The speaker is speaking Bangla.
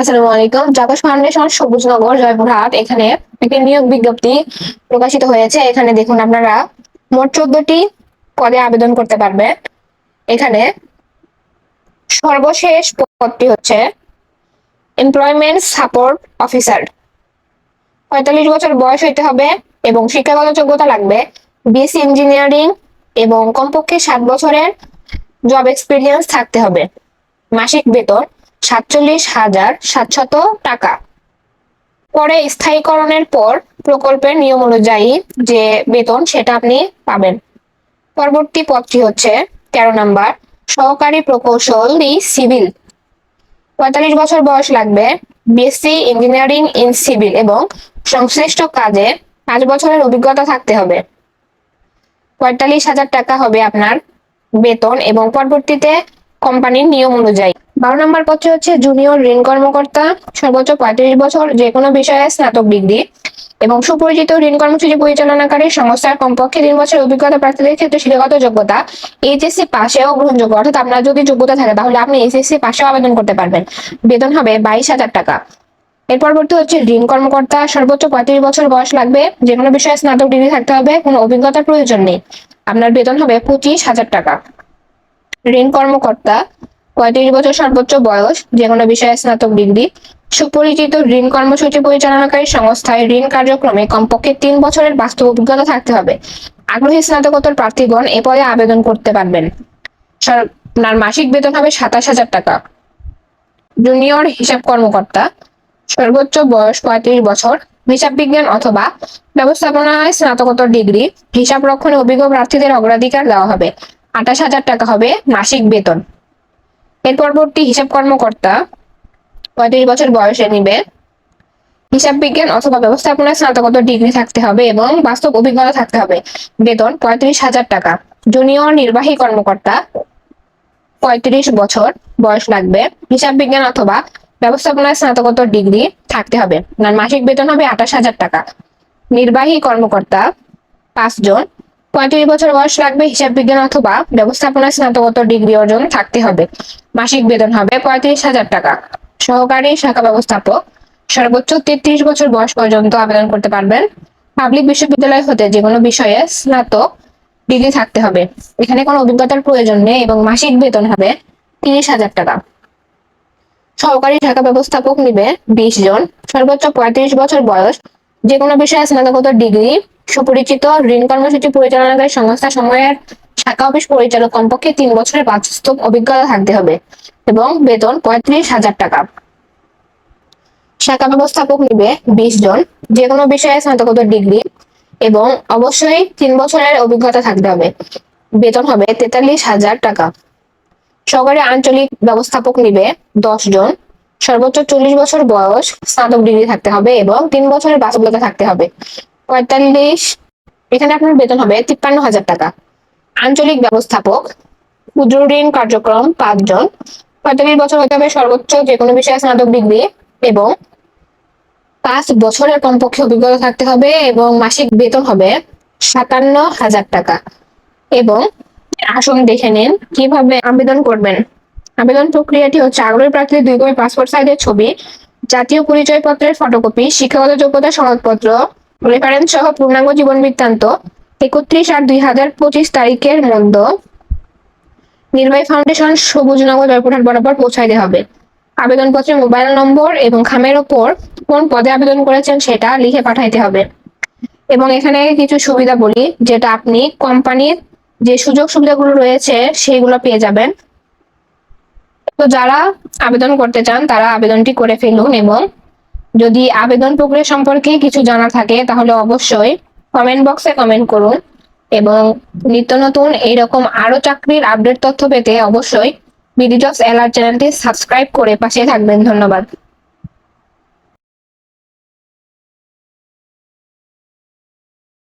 আসসালামু আলাইকুম। জাকাশ ফাউন্ডেশন সবুজনগর, জয়পুরহাট, এখানে একটি নিয়োগ বিজ্ঞপ্তি প্রকাশিত হয়েছে। এখানে দেখুন আপনারা মোট চোদ্দটি পদে আবেদন করতে পারবে। এখানে সর্বশেষ পদটি হচ্ছে এমপ্লয়মেন্ট সাপোর্ট অফিসার পঁয়তাল্লিশ বছর বয়স হইতে হবে এবং শিক্ষাগত যোগ্যতা লাগবে। বিএসসি ইঞ্জিনিয়ারিং এবং কমপক্ষে সাত বছরের জব এক্সপিরিয়েন্স থাকতে হবে। মাসিক বেতন সাতচল্লিশ হাজার সাতশত টাকা। পরে স্থায়ীকরণের পর প্রকল্পের নিয়ম অনুযায়ী যে বেতন সেটা আপনি পাবেন। পরবর্তী পদটি হচ্ছে তেরো নাম্বার, সহকারী প্রকৌশল প্রকৌশলী সিভিল। পঁয়তাল্লিশ বছর বয়স লাগবে বিএসসি ইঞ্জিনিয়ারিং ইন সিভিল এবং সংশ্লিষ্ট কাজে পাঁচ বছরের অভিজ্ঞতা থাকতে হবে। পঁয়তাল্লিশ হাজার টাকা হবে আপনার বেতন এবং পরবর্তীতে কোম্পানির নিয়ম অনুযায়ী। বারো নম্বর পত্রে হচ্ছে জুনিয়র ঋণ কর্মকর্তা, সর্বোচ্চ পঁয়ত্রিশ বছর যে কোনো বিষয়ে স্নাতক ডিগ্রি এবং সুপরিচিত ঋণ কর্মসূচি পরিচালনাকারী সংস্থার কমপক্ষে তিন বছর অভিজ্ঞতা প্রার্থীদের ক্ষেত্রে শিক্ষাগত যোগ্যতা এইচএসসি পাশেও গ্রহণযোগ্য। অর্থাৎ আপনার যদি যোগ্যতা থাকে, তাহলে আপনি এইচএসসি পাশেও আবেদন করতে পারবেন। বেতন হবে বাইশ হাজার টাকা। এর পরবর্তী হচ্ছে ঋণ কর্মকর্তা, সর্বোচ্চ পঁয়ত্রিশ বছর বয়স লাগবে, যে কোনো বিষয়ে স্নাতক ডিগ্রি থাকতে হবে, কোনো অভিজ্ঞতার প্রয়োজন নেই। আপনার বেতন হবে পঁচিশ হাজার টাকা। ঋণ কর্মকর্তা, পঁয়ত্রিশ বছর সর্বোচ্চ বয়স যে কোনো বিষয়ে স্নাতক ডিগ্রি, সুপরিচিত ঋণ কর্মসূচি পরিচালনাকারী সংস্থায় ঋণ কার্যক্রমে কমপক্ষে তিন বছরের বাস্তব অভিজ্ঞতা থাকতে হবে। আগ্রহী স্নাতকোত্তর প্রার্থীগণ এ পদে আবেদন করতে পারবেন। আপনার মাসিক বেতন হবে সাতাশ হাজার টাকা। জুনিয়র হিসাব কর্মকর্তা, সর্বোচ্চ বয়স পঁয়ত্রিশ বছর, হিসাব বিজ্ঞান অথবা ব্যবস্থাপনায় স্নাতকোত্তর ডিগ্রি, হিসাব রক্ষণে অভিজ্ঞ প্রার্থীদের অগ্রাধিকার দেওয়া হবে। আঠাশ হাজার টাকা হবে মাসিক বেতন। এর পরবর্তী হিসাব কর্মকর্তা পঁয়ত্রিশ বছর বয়সে নিবে। হিসাব বিজ্ঞান অথবা ব্যবস্থাপনায় স্নাতকোত্তর ডিগ্রি থাকতে হবে এবং বাস্তব অভিজ্ঞতা থাকতে হবে। বেতন পঁয়ত্রিশ হাজার টাকা। জুনিয়র নির্বাহী কর্মকর্তা পঁয়ত্রিশ বছর বয়স লাগবে। হিসাব বিজ্ঞান অথবা ব্যবস্থাপনায় স্নাতকোত্তর ডিগ্রি থাকতে হবে। আর মাসিক বেতন হবে আঠাশ হাজার টাকা। নির্বাহী কর্মকর্তা পাঁচজন। পঁয়ত্রিশ বছর বয়স লাগবে হিসাব বিজ্ঞান অথবা ব্যবস্থাপনায় স্নাতকোত্তর ডিগ্রি অর্জন থাকতে হবে। মাসিক বেতন হবে পঁয়ত্রিশ হাজার টাকা। সহকারী শাখা ব্যবস্থাপক, সর্বোচ্চ তেত্রিশ বছর বয়স পর্যন্ত আবেদন করতে পারবেন। পাবলিক বিশ্ববিদ্যালয় হতে যে কোনো বিষয়ে স্নাতক ডিগ্রি থাকতে হবে। এখানে কোনো অভিজ্ঞতার প্রয়োজন নেই এবং মাসিক বেতন হবে তিরিশ হাজার টাকা। সহকারী শাখা ব্যবস্থাপক নিবে বিশ জন। সর্বোচ্চ পঁয়ত্রিশ বছর বয়স যে কোনো বিষয়ে স্নাতকোত্তর ডিগ্রি সুপরিচিত ঋণ কর্মসূচি পরিচালনাকারী সংস্থা সময়ের শাখা অফিস পরিচালক কমপক্ষে তিন বছরের বাস্তব অভিজ্ঞতা থাকতে হবে এবং বেতন পঁয়ত্রিশ হাজার টাকা। শাখা ব্যবস্থাপক নিবে বিশ জন যে কোনো বিষয়ে স্নাতকোত্তর ডিগ্রি এবং অবশ্যই তিন বছরের অভিজ্ঞতা থাকতে হবে। বেতন হবে তেতাল্লিশ হাজার টাকা। সহকারী আঞ্চলিক ব্যবস্থাপক নিবে দশ জন, সর্বোচ্চ চল্লিশ বছর বয়স স্নাতক ডিগ্রি থাকতে হবে এবং তিন বছরের বাস্তবতা থাকতে হবে। পঁয়তাল্লিশ, এখানে আপনার বেতন হবে তিপ্পান্ন হাজার টাকা। আঞ্চলিক ব্যবস্থাপক, ক্ষুদ্র ঋণ কার্যক্রম পাঁচজন। পঁয়তাল্লিশ বছর হতে হবে সর্বোচ্চ যে কোনো বিষয়ে স্নাতক ডিগ্রি এবং পাঁচ বছরের কমপক্ষে অভিজ্ঞতা থাকতে হবে এবং মাসিক বেতন হবে সাতান্ন হাজার টাকা। এবং আসুন দেখে নিন কীভাবে আবেদন করবেন। আবেদন প্রক্রিয়াটি হচ্ছে আগ্রহী প্রার্থীদের দুই কপি পাসপোর্ট সাইজের ছবি, জাতীয় পরিচয়পত্রের ফটোকপি, শিক্ষাগত যোগ্যতা সনদপত্র রেফারেন্স সহ পূর্ণাঙ্গ জীবন বৃত্তান্ত, একত্রিশ আট দুই হাজার পঁচিশ তারিখের মধ্যে নির্বাহী ফাউন্ডেশন সবুজনগর জয়পুরহাট বরাবর পৌঁছাইতে হবে। আবেদনপত্রে মোবাইল নম্বর এবং খামের ওপর কোন পদে আবেদন করেছেন সেটা লিখে পাঠাইতে হবে। এবং এখানে কিছু সুবিধা বলি, যেটা আপনি কোম্পানির যে সুযোগ সুবিধাগুলো রয়েছে সেগুলো পেয়ে যাবেন। তো যারা আবেদন করতে চান, তারা আবেদনটি করে ফেলুন এবং যদি আবেদন প্রক্রিয়া সম্পর্কে কিছু জানা থাকে, তাহলে অবশ্যই কমেন্ট বক্সে কমেন্ট করুন এবং নিত্য নতুন এইরকম আরও চাকরির আপডেট তথ্য পেতে অবশ্যই বিডি এলআর চ্যানেলটি সাবস্ক্রাইব করে পাশে থাকবেন। ধন্যবাদ।